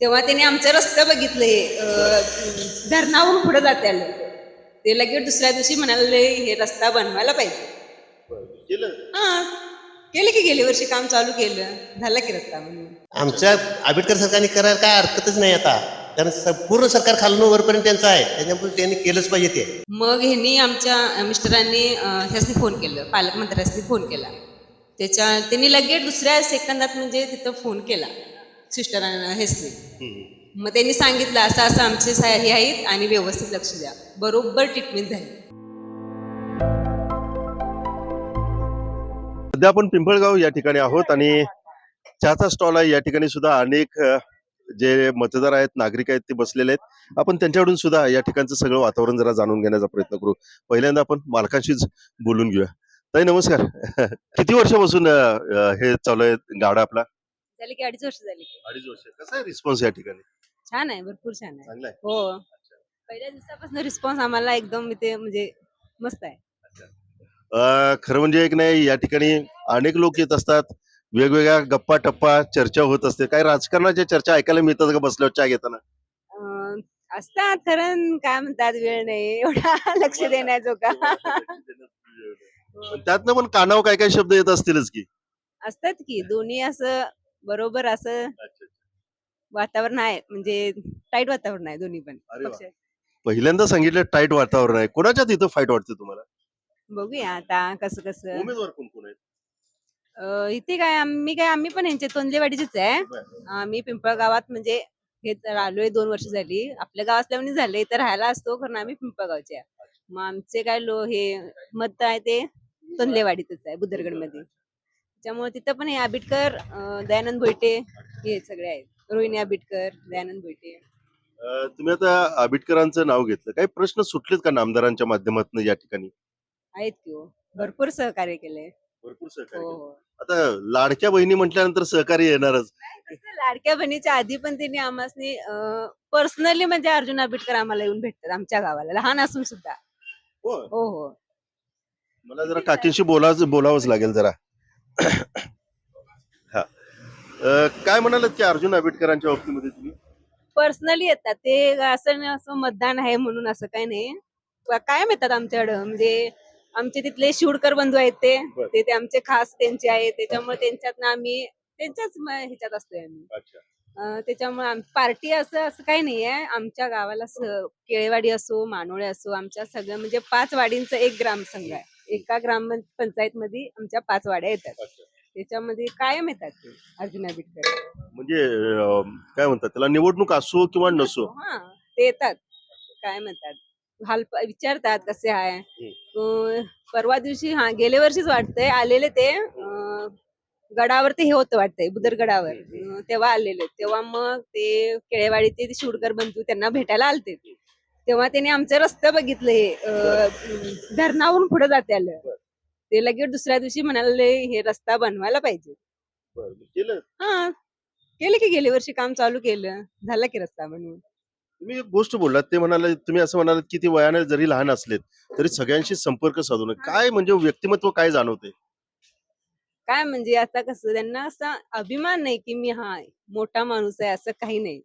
तेव्हा त्यांनी आमचं रस्तं बघितले धरणावरून पुढे जाते आलं. ते लगेच दुसऱ्या दिवशी म्हणाले हे रस्ता बनवायला पाहिजे. केलं? हा केलं की गेल्या वर्षी काम चालू केलं. झालं की रस्ता आमच्या आंबेडकर सरकारने करायला काय हरकतच नाही आता. कारण स- पूर्ण सरकार खालून वरपर्यंत त्यांचं आहे. त्याच्यामुळे त्यांनी केलंच पाहिजे ते. मग ह्यांनी आमच्या मिस्टरांनी ह्यासनी फोन केलं पालकमंत्र्यासनी फोन केला. त्याच्या त्यांनी लगेच दुसऱ्या सेकंदात म्हणजे तिथं फोन केला. सिस्टरांना ह्यासनी मग त्यांनी सांगितलं असं असं आमचे हे आहेत आणि व्यवस्थित लक्ष द्या. बरोबर ट्रीटमेंट झाली. सध्या आपण पिंपळगाव या ठिकाणी आहोत आणि चहाचा स्टॉल आहे. या ठिकाणी सुद्धा अनेक जे मतदार आहेत नागरिक आहेत ते बसलेले आहेत. आपण त्यांच्याकडून सुद्धा या ठिकाणचं सगळं वातावरण जरा जाणून घेण्याचा प्रयत्न करू. पहिल्यांदा आपण मालकांशीच बोलून घेऊया. ताई नमस्कार. किती वर्षापासून हे चालू आहे गाडा आपला? झाली की अडीच वर्ष झाली. की अडीच वर्ष. कसा आहे रिस्पॉन्स या ठिकाणी? छान आहे भरपूर छान आहे. चांगला आहे. हो. पहिल्या दिवसापासून रिस्पॉन्स आम्हाला एकदम इथे म्हणजे मस्त आहे. अ, खरं म्हणजे एक नाही या ठिकाणी अनेक लोक येत असतात. वेगवेगळ्या गप्पा टप्पा चर्चा होत असते. काही राजकारणाच्या चर्चा ऐकायला मिळतात का बसल्यावर चहा घेताना? अं, असतात कारण काय म्हणतात वेळ नाही. एवढा लक्ष देण्याजो का पण त्यातनं पण कानावर काय काय शब्द येत असतीलच की? असतात की दोन्ही असं बरोबर असं वातावरण आहे म्हणजे टाईट वातावरण आहे दोन्ही पण अरे वा. पक्षात. पहिल्यांदा सांगितलं टाईट वातावरण आहे. कोणाच्या तिथं फाईट वाटते तुम्हाला? बघूया आता कसं कसं. उमेदवार कोण कोण आहेत? अं, इथे काय आम्ही काय आम्ही पण यांचे तोंडलेवाडीचेच आहे. आम्ही पिंपळगावात म्हणजे हे तर आलोय दोन वर्ष झाली. आपल्या गाव असल्यामुळे झाले तर राहायला असतो कारण आम्ही पिंपळगावचे आहे. मग आमचे काय लो हे मत आहे ते तोंडलेवाडीतच आहे बुदरगडमध्ये त्यामुळे तिथं पण हे आबिटकर दयानंद भोईटे हे सगळे आहेत. रोहिणी आबिटकर दयानंद भोईटे. अं, तुम्ही आता आंबेडकरांचं नाव घेतलं. काही प्रश्न सुटलेत का नामदारांच्या माध्यमातून या ठिकाणी? आहेत की हो. भरपूर सहकार्य केले. भरपूर हो सहकार्य केलं. हो. आता लाडक्या बहिणी म्हटल्यानंतर सहकार्य येणारच. तसं लाडक्या बहिणीच्या आधी पण त्यांनी आम्हासनी पर्सनली म्हणजे अर्जुन आबिटकर आम्हाला येऊन भेटतात आमच्या गावाला. लहान असून सुद्धा. हो हो हो. मला जरा काकींशी बोलावं बोलावंच लागेल जरा. हा. अं, काय म्हणालात की अर्जुन आंबेडकरांच्या बाबतीमध्ये तुम्ही? पर्सनली येतात. ते असं नाही असं मतदान आहे म्हणून असं काही नाही. प- कायम येतात आमच्याकडं. म्हणजे आमचे तिथले शिवडकर बंधू आहेत ते. बरं. ते ते आमचे खास त्यांचे आहेत. त्याच्यामुळे त्यांच्यात आम्ही त्यांच्याच म- ह्याच्यात असतोय आम्ही. अच्छा. अं, त्याच्यामुळे पार्टी असं असं काही नाही आहे. आमच्या गावाला स- केळेवाडी असो मानोळे असो आमच्या सगळं म्हणजे पाच वाडींचं एक ग्रामसंघ आहे. एका ग्राम पंचायत मध्ये आमच्या पाच वाड्या येतात. त्याच्यामध्ये कायम येतात ते अर्जुन आबिटकर म्हणजे अं, काय म्हणतात त्याला निवडणूक असो किंवा नसो. हा ते येतात. काय म्हणतात? हाल विचारतात कसे आहे. अं, परवा दिवशी हा गेल्या वर्षीच वाटतंय आलेले ते अं, गडावर ते हे होतं वाटतंय बुदरगडावर अं, तेव्हा आलेले. तेव्हा मग ते केळेवाडीचे ते शिवडकर बंधू त्यांना भेटायला आलते. तेव्हा त्यांनी आमचं रस्तं बघितले धरणावरून पुढे जाते आलं. ते लगेच दुसऱ्या दिवशी म्हणाले हे रस्ता बनवायला पाहिजे. केलं? हा. केलं की गेल्या वर्षी काम चालू केलं. झालं की रस्ता बनवून. तुम्ही एक गोष्ट बोललात ते म्हणाले तुम्ही असं म्हणालात की ती वयाने जरी लहान असलेत तरी सगळ्यांशी संपर्क साधून. काय म्हणजे व्यक्तिमत्व काय जाणवते? काय म्हणजे आता कसं त्यांना असा अभिमान नाही की मी हा मोठा माणूस आहे असं काही नाही.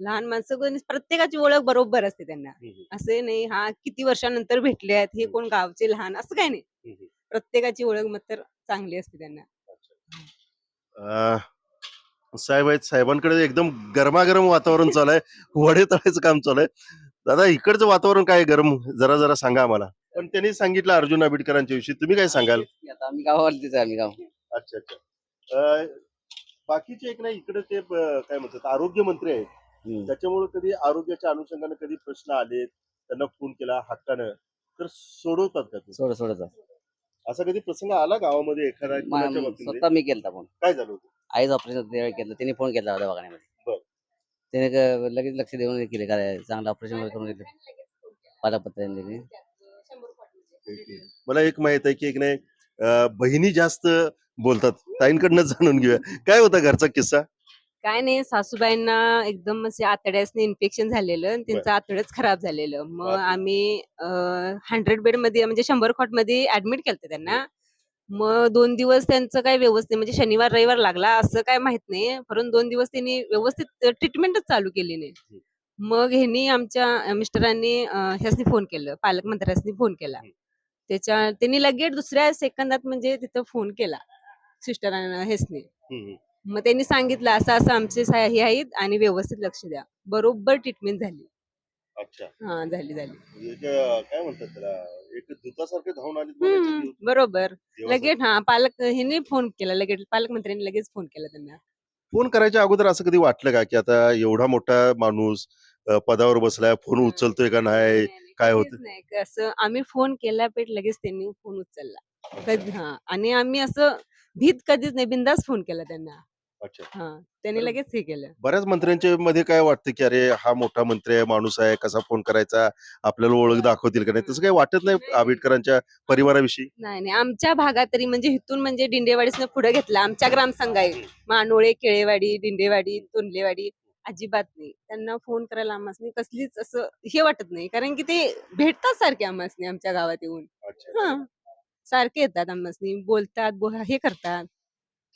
लहान माणसं कोणी- प्रत्येकाची ओळख बरोबर असते त्यांना. असे नाही हा किती वर्षानंतर भेटले आहेत हे कोण गावचे लहान असं काही नाही. प्रत्येकाची ओळख मात्र चांगली असते त्यांना. अं, साहेब आहेत साहेबांकडे एकदम गरमागरम वातावरण चालू आहे वडे तळायचं काम चालू आहे दादा इकडचं वातावरण काय आहे? गरम जरा जरा सांगा आम्हाला. पण त्यांनी सांगितलं अर्जुन आंबेडकरांच्या विषयी तुम्ही काय सांगाल? आता आम्ही गावावरतीच आहे आम्ही गाव. अच्छा अच्छा. बाकीचे एक नाही इकडे ते काय म्हणतात आरोग्य मंत्री आहेत. त्याच्यामुळे कधी आरोग्याच्या अनुषंगाने कधी प्रश्न आले त्यांना फोन केला हक्कानं तर सोडवतात का ते? सोड सोडत असा कधी प्रसंग आला गावामध्ये एखादा कोणाच्या बाबतीमध्ये? स्वतः मी केलता फोन काय झालं होतं? आईच ऑपरेशन केलं त्यांनी फोन केला होता दवाखान्यामध्ये. बरं. त्याने क- लगेच लक्ष देऊन केले काय चांगलं ऑपरेशन करून घेतलं. पालापत्र मला एक माहीत आहे की एक नाही अं, बहिणी जास्त बोलतात. ताईंकडनं जाणून घेऊया. काय होता घरचा किस्सा? काय नाही सासूबाईंना एकदम असे आतड्यासने इन्फेक्शन झालेलं आणि त्यांचं आतडच खराब झालेलं. मग बापरे. आम्ही हंड्रेड बेडमध्ये म्हणजे शंभर खॉटमध्ये ऍडमिट केलं त्यांना. मग दोन दिवस त्यांचं काय व्यवस्थित म्हणजे शनिवार रविवार लागला असं काय माहीत नाही. परंतु दोन दिवस त्यांनी व्यवस्थित ट्रीटमेंटच चालू केली नाही. मग ह्यांनी आमच्या अं, मिस्टरांनी अं, ह्यासनी फोन केलं पालकमंत्र्यांनी फोन केला. त्याच्या त्यांनी लगेच दुसऱ्या सेकंदात म्हणजे तिथं फोन केला. सिस्टरांना ह्यासनी हम्म. मग त्यांनी सांगितलं असं असं आमचे हे आहेत आणि व्यवस्थित लक्ष द्या. बरोबर ट्रीटमेंट झाली. अच्छा. हा झाली झाली. अं, काय म्हणतात त्याला धावून आले. बरोबर. लगेच हा पालक ह्यांनी फोन केला लगेच पालकमंत्र्यांनी लगेच फोन केला त्यांना. फोन करायच्या अगोदर असं कधी वाटलं का की आता एवढा मोठा माणूस पदावर बसलाय फोन उचलतोय का नाही काय होतं? नाही. असं आम्ही फोन केला पेट लगेच त्यांनी फोन उचलला. हा. आणि आम्ही असं भीत कधीच नाही बिंदास फोन केला त्यांना. अच्छा. हा त्यांनी. लगेच हे केलं. बऱ्याच मंत्र्यांच्या मध्ये काय वाटतं की अरे हा मोठा मंत्री आहे माणूस आहे कसा फोन करायचा आपल्याला ओळख दाखवतील का नाही? तसं काही वाटत नाही आंबेडकरांच्या परिवाराविषयी? नाही नाही. आमच्या भागात तरी म्हणजे इथून म्हणजे दिंडेवाडीसनं पुढे घेतला. आमच्या ग्रामसंघ आहे मानोळे केळेवाडी दिंडेवाडी तोंडलेवाडी अजिबात नाही. त्यांना फोन करायला आम्हाला कसलीच असं हे वाटत नाही. कारण की ते भेटतात सारखे आम्हाला आमच्या गावात येऊन. अच्छा. हा. सारखे येतात आम्हाला बोलतात हे करतात.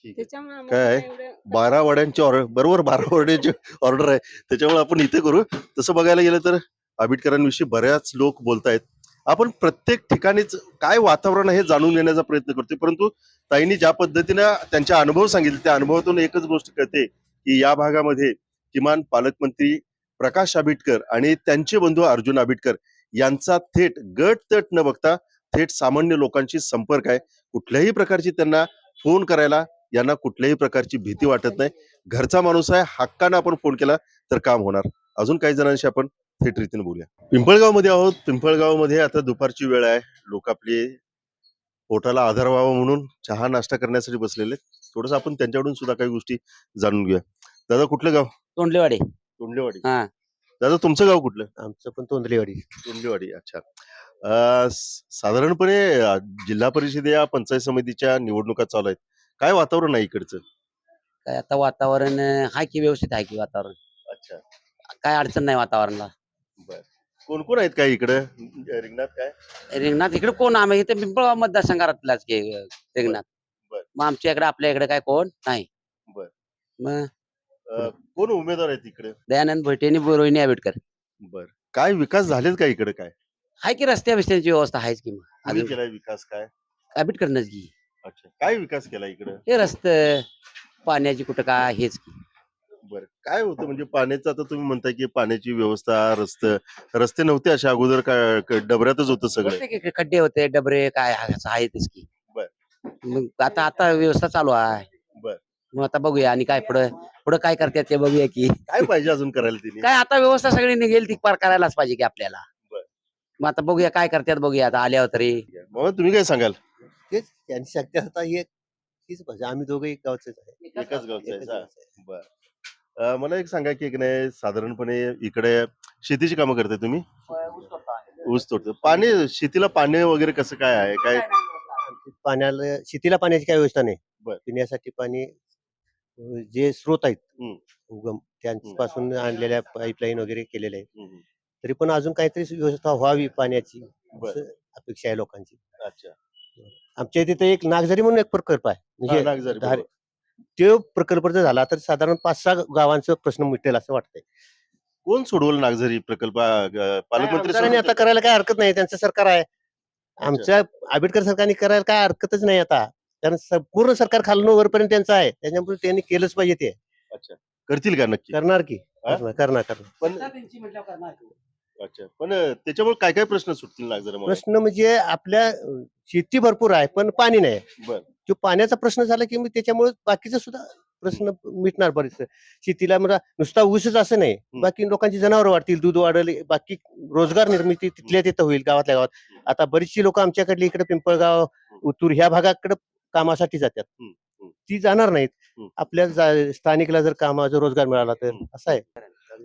त्याच्यामुळे काय? एवढं- बारा वड्यांची ऑर्डर बरोबर बारा वड्यांची ऑर्डर आहे. त्याच्यामुळे आपण इथे करू. तसं बघायला गेलं तर आंबेडकरांविषयी बऱ्याच लोक बोलतायत. आपण प्रत्येक ठिकाणीच काय वातावरण आहे हे जाणून घेण्याचा प्रयत्न करतोय. परंतु ताईंनी ज्या पद्धतीनं त्यांचे अनुभव सांगितले त्या अनुभवातून एकच गोष्ट कळते की या भागामध्ये किमान पालकमंत्री प्रकाश आंबेडकर आणि त्यांचे बंधू अर्जुन आंबेडकर यांचा थेट गट तट न बघता थेट सामान्य लोकांशी संपर्क आहे. कुठल्याही प्रकारची त्यांना फोन करायला यांना कुठल्याही प्रकारची भीती वाटत नाही. घरचा माणूस आहे हक्कानं आपण फोन केला तर काम होणार. अजून काही जणांशी आपण थेट रीतीने बोलूया. पिंपळगावमध्ये आहोत. पिंपळगावमध्ये आता दुपारची वेळ आहे. लोक आपली पोटाला आधार व्हावा म्हणून चहा नाश्ता करण्यासाठी बसलेले थोडस आपण त्यांच्याकडून सुद्धा काही गोष्टी जाणून घेऊया. दादा कुठलं गाव? तोंडलेवाडी. तोंडलेवाडी. हा. दादा तुमचं गाव कुठलं? आमचं पण तोंदलेवाडी तोंडलेवाडी अच्छा. अं, स- साधारणपणे अं, जिल्हा परिषद या पंचायत समितीच्या निवडणुका चालू आहेत. काय वातावरण आहे इकडचं? काय आता वातावरण अं, हाय की व्यवस्थित आहे की वातावरण? अच्छा. काय अडचण नाही वातावरणाला. बर. कोण कोण आहेत काय इकडं? रिंगणात काय? रिंगणात इकडे कोण? आम्ही इथे पिंपळगाव मतदारसंघातलाच की अं, रिंगणात. बर. मग आमच्या इकडे आपल्या इकडे काय कोण? नाही. बर. मग? अं, कोण उमेदवार आहेत इकडे दयानंद भोटे आणि रोहिणी आंबेडकर. बर. काय विकास झालेत का इकडे काय? हाय की रस्त्या बिस्त्यांची व्यवस्था आहेच की मग. कोणी अजून केलाय विकास काय? आंबेडकरनच की. अच्छा. काय विकास केला इकडं? हे रस्ते पाण्याची कुठं काय हेच की. बर. काय होतं म्हणजे पाण्याचं आता तुम्ही म्हणताय की पाण्याची व्यवस्था रस्ते रस्ते नव्हते अशा अगोदर काय क- डबऱ्यातच होतं सगळं? की खड्डे होते डबरे काय असं आहेतच की. बर. मग आता आता व्यवस्था चालू आहे. बर. मग आता बघूया आणि काय पुढं. पुढं काय करतात ते बघूया की. काय पाहिजे अजून करायला तिने? काय आता व्यवस्था सगळी निघेल ती पार करायलाच पाहिजे की आपल्याला. बर. मग आता बघूया काय करतात बघूया आता आल्यावर तरी. मग तुम्ही काय सांगाल? तेच त्यांची शक्ती आता ही तीच भाषा आम्ही दोघं एक गावचेच आहे. एकाच गावचं आहे का? बर. अं, मला एक सांगा की एक नाही साधारणपणे इकडे शेतीची कामं करताय तुम्ही? ऊस तोडतो. पाणी शेतीला पाणी वगैरे कसं काय आहे? काय? पाण्याला शेतीला पाण्याची काही व्यवस्था नाही. बर. पिण्यासाठी पाणी जे स्रोत आहेत. उगम त्यांपासून आणलेल्या पाईपलाईन वगैरे केलेल्या आहेत. तरी पण अजून काहीतरी व्यवस्था व्हावी पाण्याची. असं अपेक्षा आहे लोकांची. अच्छा. आमच्या तिथे एक नागझरी म्हणून एक प्रकल्प आहे. म्हणजे. तो प्रकल्प जर झाला तर साधारण पाच सहा गावांचा प्रश्न मिटेल असं वाटतंय. कोण सोडवलं नागझरी प्रकल्प? पालकमंत्री आता? करायला काय हरकत नाही. त्यांचं सरकार आहे. आमच्या आंबेडकर सरकारने करायला काय हरकतच नाही आता. कारण पूर्ण सरकार खालून वरपर्यंत त्यांचं आहे. त्याच्यामुळे त्यांनी केलंच पाहिजे ते. अच्छा. करतील का नक्की? करणार की. हा? करणार करणार करणार. पण अच्छा. पण त्याच्यामुळे काय काय प्रश्न सुटतील प्रश्न म्हणजे आपल्या अं, शेती भरपूर आहे पण पाणी नाही. बर. जो पाण्याचा प्रश्न झाला की मग त्याच्यामुळे बाकीचा सुद्धा प्रश्न मिटणार बरेच शेतीला म्हणजे नुसता ऊसच असं नाही. बाकी लोकांची जनावर वाढतील दूध वाढेल बाकी रोजगार निर्मिती तिथल्या तिथं होईल गावातल्या गावात. आता बरीचशी लोक आमच्याकडली इकडे पिंपळगाव उतूर ह्या भागाकडे कामासाठी जातात. ती जाणार नाहीत. आपल्या स्थानिकला जर कामाचा रोजगार मिळाला तर. असं आहे.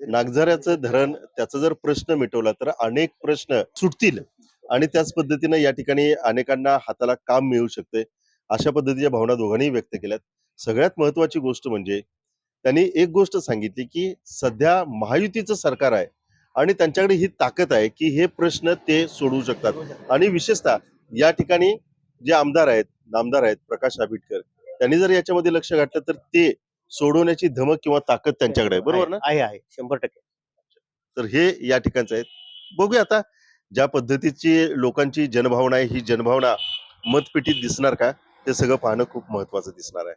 नागझऱ्याचं धरण त्याचा जर प्रश्न मिटवला तर अनेक प्रश्न सुटतील. आणि त्याच पद्धतीनं या ठिकाणी अनेकांना हाताला काम मिळू शकते अशा पद्धतीच्या भावना दोघांनी व्यक्त केल्यात. सगळ्यात महत्वाची गोष्ट म्हणजे त्यांनी एक गोष्ट सांगितली की सध्या महायुतीचं सरकार आहे आणि त्यांच्याकडे ही ताकद आहे की हे प्रश्न ते सोडवू शकतात. आणि विशेषतः या ठिकाणी जे आमदार आहेत नामदार आहेत प्रकाश आंबेडकर त्यांनी जर याच्यामध्ये लक्ष घातलं तर ते सोडवण्याची धमक किंवा ताकद त्यांच्याकडे आहे. बरोबर ना? आहे आहे. शंभर टक्के. तर हे या ठिकाणचं आहे. बघूया आता ज्या पद्धतीची लोकांची जनभावना आहे ही जनभावना मतपेटीत दिसणार का? ते सगळं पाहणं खूप महत्वाचं दिसणार आहे.